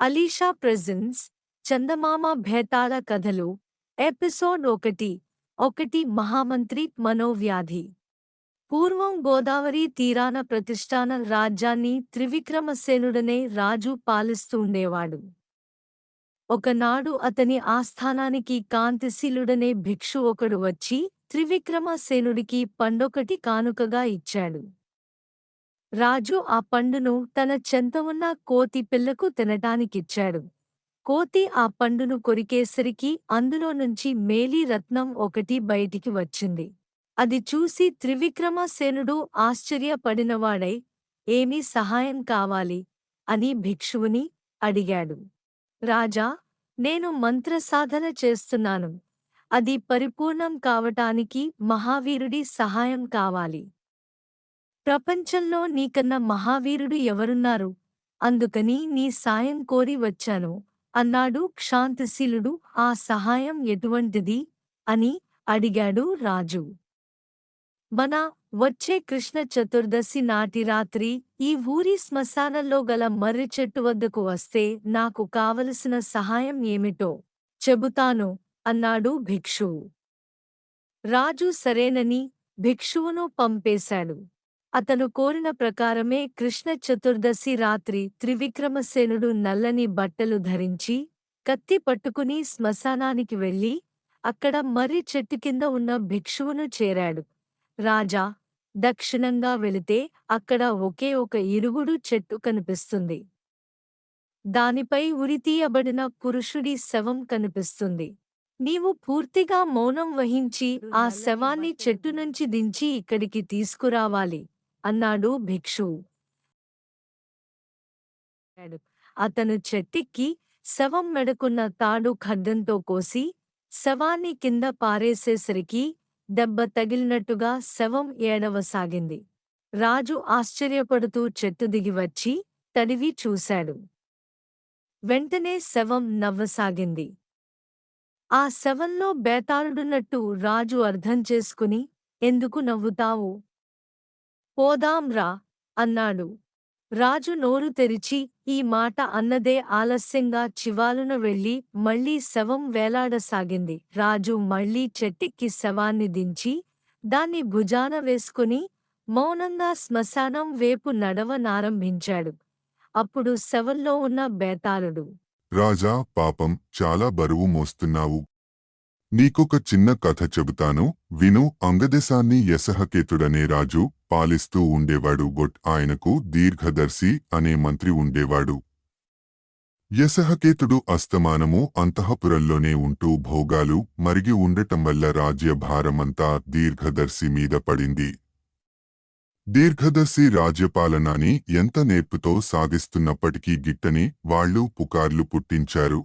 Alisha presence చందమామ భేతాళ కథలు episode ఒకటి ఒకటి మహామంత్రి మనోవ్యాధి. పూర్వం గోదావరి తీరాన ప్రతిష్టాన రాజ్యాన్ని త్రివిక్రమసేనుడనే రాజు పాలిస్తుండేవాడు ఒకనాడు అతని ఆస్థానానికి కాంతిశీలుడనే భిక్షు ఒకడు వచ్చి త్రివిక్రమసేనుడికి పండొకటి కానుకగా ఇచ్చాడు. రాజు ఆ పండును తన చెంత ఉన్న కోతి పిల్లకు తినటానికిచ్చాడు. కోతి ఆ పండును కొరికేసరికి అందులో నుంచి మేలీ రత్నం ఒకటి బయటికి వచ్చింది. అది చూసి త్రివిక్రమసేనుడు ఆశ్చర్యపడినవాడై ఏమీ సహాయం కావాలి? అని భిక్షువుని అడిగాడు. రాజా నేను మంత్రసాధన చేస్తున్నాను. అది పరిపూర్ణం కావటానికి మహావీరుడి సహాయం కావాలి. ప్రపంచంలో నీకన్నా మహావీరుడు ఎవరున్నారు? అందుకని నీ సాయం కోరి వచ్చాను. అన్నాడు క్షాంతశీలుడు. ఆ సహాయం ఎటువంటిది? అని అడిగాడు రాజు. మన వచ్చే కృష్ణ చతుర్దశి నాటి రాత్రి ఈ ఊరి శ్మశానంలో గల మర్రి చెట్టు వద్దకు వస్తే నాకు కావలసిన సహాయం ఏమిటో చెబుతాను అన్నాడు భిక్షువు రాజు సరేనని భిక్షువును పంపేశాడు. అతను కోరిన ప్రకారమే కృష్ణ చతుర్దశి రాత్రి త్రివిక్రమసేనుడు నల్లని బట్టలు ధరించి కత్తి పట్టుకుని శ్మశానానికి వెళ్ళి అక్కడ మర్రి చెట్టు కింద ఉన్న భిక్షువును చేరాడు. రాజా దక్షిణంగా వెళితే అక్కడ ఒకే ఒక ఇరుగుడు చెట్టు కనిపిస్తుంది. దానిపై ఉరితీయబడిన పురుషుడి శవం కనిపిస్తుంది. నీవు పూర్తిగా మౌనం వహించి ఆ శవాన్ని చెట్టు నుంచి దించి ఇక్కడికి తీసుకురావాలి. అన్నాడు భిక్షువు అతను చెట్టిక్కి శవం మెడకున్న తాడు ఖడ్డంతో కోసి శవాన్ని కింద పారేసేసరికి దెబ్బ తగిలినట్టుగా శవం ఏడవసాగింది. రాజు ఆశ్చర్యపడుతూ చెట్టు దిగి వచ్చి తడివి చూశాడు. వెంటనే శవం నవ్వసాగింది. ఆ శవంలో బేతాళుడున్నట్టు రాజు అర్థం చేసుకుని ఎందుకు నవ్వుతావు? పోదాంరా అన్నాడు. రాజు నోరు తెరిచి ఈ మాట అన్నదే ఆలస్యంగా చివాలున వెళ్ళి మళ్ళీ శవం వేలాడసాగింది. రాజు మళ్ళీ చెట్టిక్కి శవాన్ని దించి దాన్ని భుజాన వేసుకుని మౌనంగా శ్మశానం వేపు నడవనారంభించాడు. అప్పుడు శవంలో ఉన్న బేతాళుడు రాజా పాపం చాలా బరువు మోస్తున్నావు. నీకొక చిన్న కథ చెబుతాను. విను అంగదేశాన్ని యసహకేతుడనే రాజు పాలిస్తూ ఉండేవాడు గొట్ ఆయనకు దీర్ఘదర్శి అనే మంత్రి ఉండేవాడు. యసహకేతుడు అస్తమానము అంతఃపురంలోనే ఉంటూ భోగాలు మరిగి ఉండటం వల్ల రాజ్యభారమంతా దీర్ఘదర్శి మీద పడింది. దీర్ఘదర్శి రాజ్యపాలనాని ఎంత నేర్పుతో సాగిస్తున్నప్పటికీ గిట్టని వాళ్ళు పుకార్లు పుట్టించారు.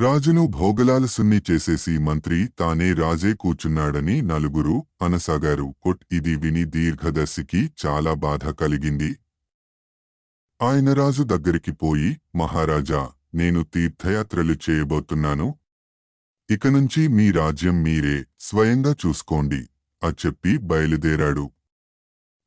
రాజును భోగలాలసున్ని చేసేసి మంత్రి తానే రాజే కూచున్నాడని నలుగురు అనసాగారు. కొట్ ఇది విని దీర్ఘదర్శికి చాలా బాధ కలిగింది. ఆయన రాజు దగ్గరికి పోయి మహారాజా నేను తీర్థయాత్రలు చేయబోతున్నాను. ఇక నుంచి మీ రాజ్యం మీరే. స్వయంగా చూసుకోండి ఆ చెప్పి బయలుదేరాడు.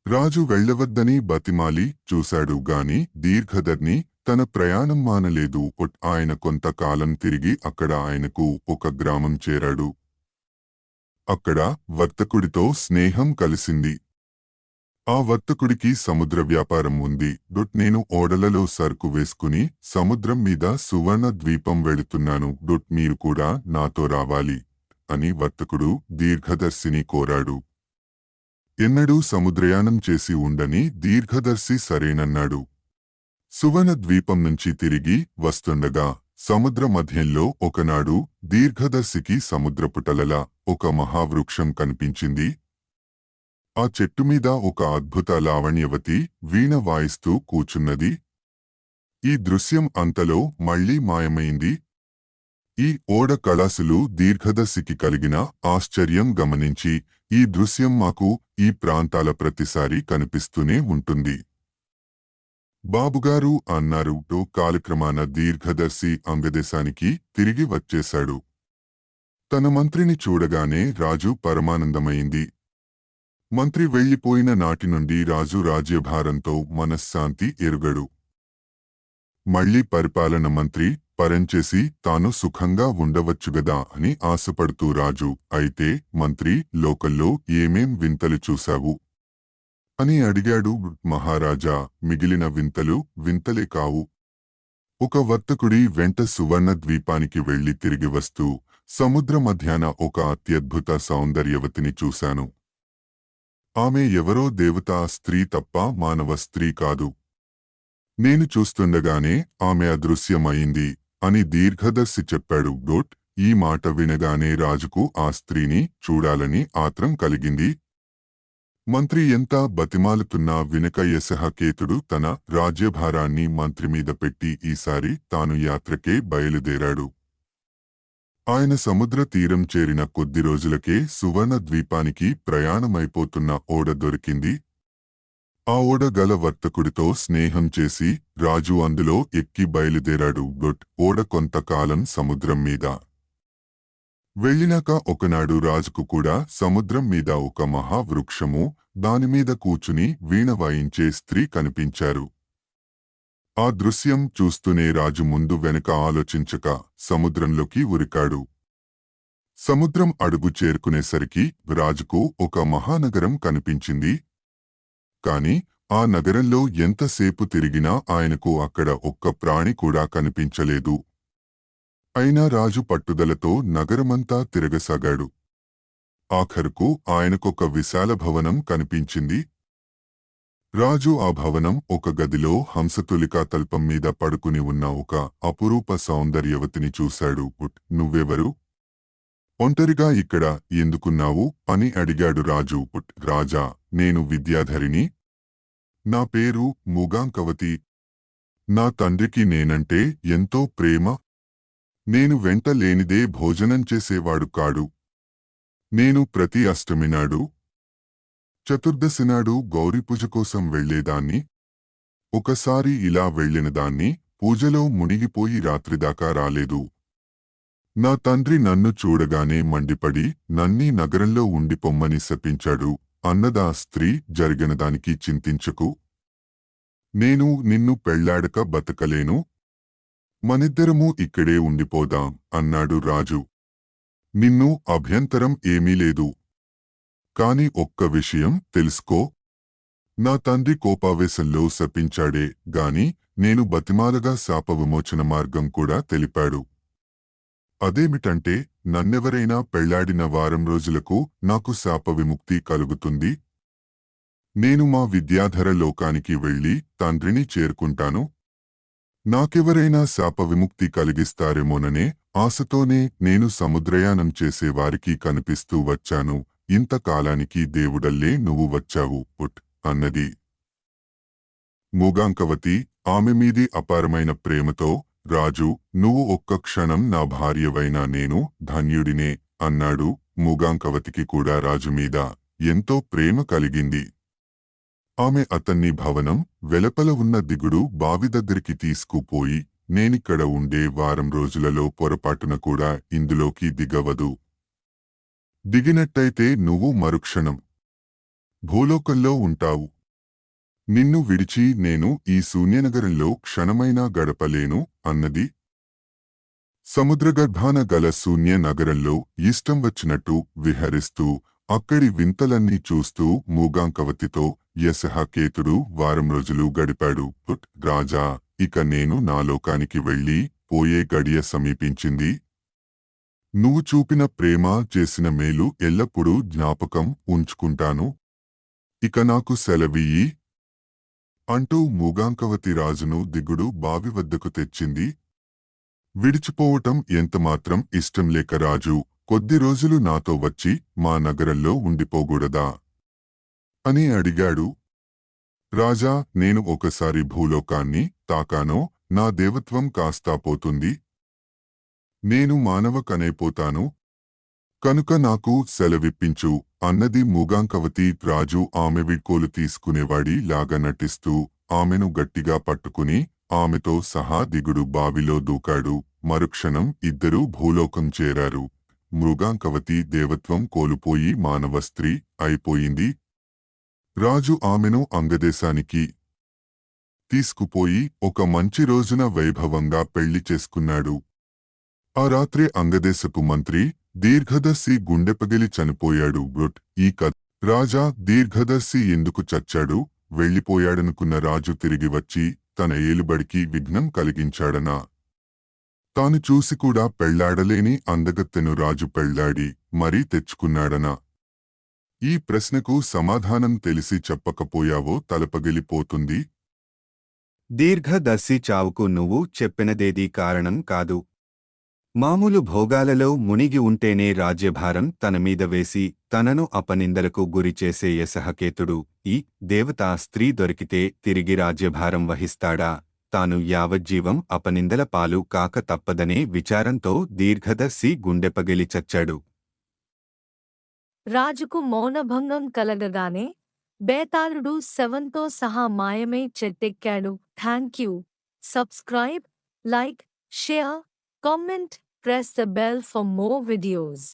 రాజు వెళ్ళవద్దని బతిమాలి చూశాడు గాని దీర్ఘదర్ని తన ప్రయాణం మానలేదు. ఆయన కొంతకాలం తిరిగి అక్కడ ఆయనకు ఒక గ్రామం చేరాడు. అక్కడ వర్తకుడితో స్నేహం కలిసింది. ఆ వర్తకుడికి సముద్ర వ్యాపారం ఉంది. డొట్ నేను ఓడలలో సరుకు వేసుకుని సముద్రం మీద సువర్ణ ద్వీపం వెళుతున్నాను. డొట్ మీరు కూడా నాతో రావాలి అని వర్తకుడు దీర్ఘదర్శిని కోరాడు. ఎన్నడూ సముద్రయానం చేసి ఉండని దీర్ఘదర్శి సరేనన్నాడు. సువర్ణ ద్వీపం నుంచి తిరిగి వస్తుండగా సముద్ర మధ్యంలో ఒకనాడు దీర్ఘదర్శికి సముద్రపుటలలా ఒక మహావృక్షం కనిపించింది. ఆ చెట్టుమీద ఒక అద్భుత లావణ్యవతి వీణ వాయిస్తూ కూచున్నది. ఈ దృశ్యం అంతలో మళ్ళీ మాయమైంది. ఈ ఓడ కళాసులు దీర్ఘదర్శికి కలిగిన ఆశ్చర్యం గమనించి ఈ దృశ్యం మాకు ఈ ప్రాంతాల ప్రతిసారి కనిపిస్తూనే ఉంటుంది. బాబుగారు అన్నారు టూ కాలక్రమాన దీర్ఘదర్శి అంగదేశానికి తిరిగి వచ్చేశాడు. తన మంత్రిని చూడగానే రాజు పరమానందమైంది మంత్రి వెళ్ళిపోయిన నాటి నుండి రాజు రాజ్యభారంతో మనశ్శాంతి ఎరుగడు. మళ్ళీ పరిపాలన మంత్రి పరంచేసి తాను సుఖంగా ఉండవచ్చుగదా అని ఆశపడుతూ రాజు అయితే మంత్రి లోకల్లో ఏమేం వింతలు చూశావు? అని అడిగాడు మహారాజా మిగిలిన వింతలు వింతలే కావు. ఒక వర్తకుడి వెంట సువర్ణ ద్వీపానికి వెళ్ళి తిరిగి వస్తూ సముద్ర మధ్యాన ఒక అత్యద్భుత సౌందర్యవతిని చూశాను. ఆమె ఎవరో దేవతా స్త్రీ తప్ప మానవ స్త్రీ కాదు. నేను చూస్తుండగానే ఆమె అదృశ్యమైంది అని దీర్ఘదర్శి చెప్పాడు. డోట్ ఈ మాట వినగానే రాజుకు ఆ స్త్రీని చూడాలని ఆత్రం కలిగింది. మంత్రి ఎంత బతిమాలుతున్నా వినక సహకేతుడు తన రాజ్యభారాన్ని మంత్రి మీద పెట్టి ఈసారి తాను యాత్రకే బయలుదేరాడు. ఆయన సముద్ర తీరం చేరిన కొద్ది రోజులకే సువర్ణ ద్వీపానికి ప్రయాణమైపోతున్న ఓడ దొరికింది. ఆ ఓడ గల వర్తకుడితో స్నేహం చేసి రాజు అందులో ఎక్కి బయలుదేరాడు. గొట్ ఓడ కొంతకాలం సముద్రం మీద. వెళ్ళినాక ఒకనాడు రాజుకు కూడా సముద్రం మీద ఒక మహావృక్షము దానిమీద కూచుని వీణ వాయించే స్త్రీ కనిపించారు. ఆ దృశ్యం చూస్తూనే రాజు ముందు వెనక ఆలోచించక సముద్రంలోకి ఉరికాడు. సముద్రం అడుగు చేరుకునేసరికి రాజుకు ఒక మహానగరం కనిపించింది. కాని ఆ నగరంలో ఎంతసేపు తిరిగినా ఆయనకు అక్కడ ఒక్క ప్రాణి కూడా కనిపించలేదు. అయినా రాజు పట్టుదలతో నగరమంతా తిరగసాగాడు. ఆఖరుకు ఆయనకొక విశాల భవనం కనిపించింది. రాజు ఆ భవనం ఒక గదిలో హంసతులికా తల్పం మీద పడుకుని ఉన్న ఒక అపురూప సౌందర్యవతిని చూశాడు. నువ్వెవరు? ఒంటరిగా ఇక్కడ ఎందుకున్నావు అని అడిగాడు రాజు. రాజా నేను విద్యాధరిని. నా పేరు మూగాంకవతి. నా తండ్రికి నేనంటే ఎంతో ప్రేమ నేను వెంట లేనిదే భోజనం చేసేవాడు కాడు. నేను ప్రతి అష్టమినాడు చతుర్దశినాడు గౌరీపూజ కోసం వెళ్ళేదాన్ని ఒకసారి ఇలా వెళ్ళినదాన్ని పూజలో మునిగిపోయి రాత్రిదాకా రాలేదు. నా తండ్రి నన్ను చూడగానే మండిపడి నన్నీ నగరంలో ఉండిపొమ్మని శపించాడు. అన్నదా స్త్రీ జరిగినదానికి చింతించకు. నేను నిన్ను పెళ్ళాడక బతకలేను మనిద్దరమూ ఇక్కడే ఉండిపోదాం అన్నాడు రాజు. నిన్ను అభ్యంతరం ఏమీ లేదు. కాని ఒక్క విషయం తెలుసుకో. నా తండ్రి కోపావేశంలో శపించాడే గాని నేను బతిమాలగా శాప విమోచన మార్గం కూడా తెలిపాడు. అదేమిటంటే నన్నెవరైనా పెళ్ళాడిన వారం రోజులకు నాకు శాప విముక్తి కలుగుతుంది. నేను మా విద్యాధర లోకానికి వెళ్ళి తండ్రిని చేరుకుంటాను నాకెవరైనా శాప విముక్తి కలిగిస్తారేమోననే ఆశతోనే నేను సముద్రయానం చేసేవారికి కనిపిస్తూ వచ్చాను. ఇంతకాలానికి దేవుడల్లే నువ్వు వచ్చావు పుట్ అన్నది. మూగాంకవతి ఆమె మీది అపారమైన ప్రేమతో రాజు నువ్వు ఒక్క క్షణం నా భార్యవైనా నేను ధన్యుడినే అన్నాడు మూగాంకవతికి కూడా రాజు మీద. ఎంతో ప్రేమ కలిగింది. ఆమె అతన్ని భవనం వెలపల ఉన్న దిగుడు బావి దగ్గరికి తీసుకుపోయి నేనిక్కడ ఉండే వారం రోజులలో పొరపాటున కూడా ఇందులోకి దిగవదు. దిగినట్టయితే నువ్వు మరుక్షణం భూలోకంలో ఉంటావు. నిన్ను విడిచి నేను ఈ శూన్యనగరంలో క్షణమైనా గడపలేను అన్నది. సముద్రగర్భాన గల శూన్య నగరంలో ఇష్టం వచ్చినట్టు విహరిస్తూ అక్కడి వింతలన్నీ చూస్తూ మూగాంకవతితో యశహకేతుడు వారం రోజులు గడిపాడు. పుట్ రాజా ఇక నేను నా లోకానికి వెళ్ళి పోయే గడియ సమీపించింది. నువ్వు చూపిన ప్రేమ చేసిన మేలు ఎల్లప్పుడూ జ్ఞాపకం ఉంచుకుంటాను. ఇక నాకు సెలవియ్యి. అంటూ మూగాంకవతి రాజును దిగుడు బావి వద్దకు తెచ్చింది. విడిచిపోవటం ఎంతమాత్రం ఇష్టం లేక రాజు కొద్ది రోజులు నాతో వచ్చి మా నగరంలో ఉండిపోకూడదా? అని అడిగాడు. రాజా నేను ఒకసారి భూలోకాన్ని తాకానో నా దేవత్వం కాస్తా పోతుంది. నేను మానవ కనైపోతాను కనుక నాకు సెలవిప్పించు అన్నది మూగాంకవతి రాజు ఆమె విడ్కోలు తీసుకునేవాడి లాగా నటిస్తూ ఆమెను గట్టిగా పట్టుకుని ఆమెతో సహా దిగుడు బావిలో దూకాడు. మరుక్షణం ఇద్దరూ భూలోకం చేరారు. మృగాంకవతి దేవత్వం కోల్పోయి మానవ స్త్రీ అయిపోయింది. రాజు ఆమెను అంగదేశానికి తీసుకుపోయి ఒక మంచి రోజున వైభవంగా పెళ్ళి చేసుకున్నాడు. ఆ రాత్రే అంగదేశపు మంత్రి దీర్ఘదర్శి గుండెపగిలి చనిపోయాడు గుట్ ఈ కథ రాజా దీర్ఘదర్శి ఎందుకు చచ్చాడు? వెళ్ళిపోయాడనుకున్న రాజు తిరిగి వచ్చి తన ఏలుబడికి విఘ్నం కలిగించాడనా? తాను చూసి కూడా పెళ్ళాడలేని అందగత్తెను రాజు పెళ్ళాడి మరీ తెచ్చుకున్నాడనా? ఈ ప్రశ్నకు సమాధానం తెలిసి చెప్పకపోయావో తలపగిలిపోతుంది. దీర్ఘదర్శి చావుకు నువ్వు చెప్పినదేదీ కారణం కాదు. మామూలు భోగాలలో మునిగి ఉంటేనే రాజ్యభారం తన మీద వేసి తనను అపనిందలకు గురిచేసే యసహకేతుడు ఈ దేవతా స్త్రీ దొరికితే తిరిగి రాజ్యభారం వహిస్తాడా? తాను యావజ్జీవం అపనిందల పాలు కాక తప్పదనే విచారంతో దీర్ఘదర్శి గుండెపగిలి చచ్చాడు. రాజుకు మౌనభంగం కలగగానే బేతాళుడు శవంతో సహా మాయమై చెట్టెక్కాడు thank you subscribe like share comment press the bell for more videos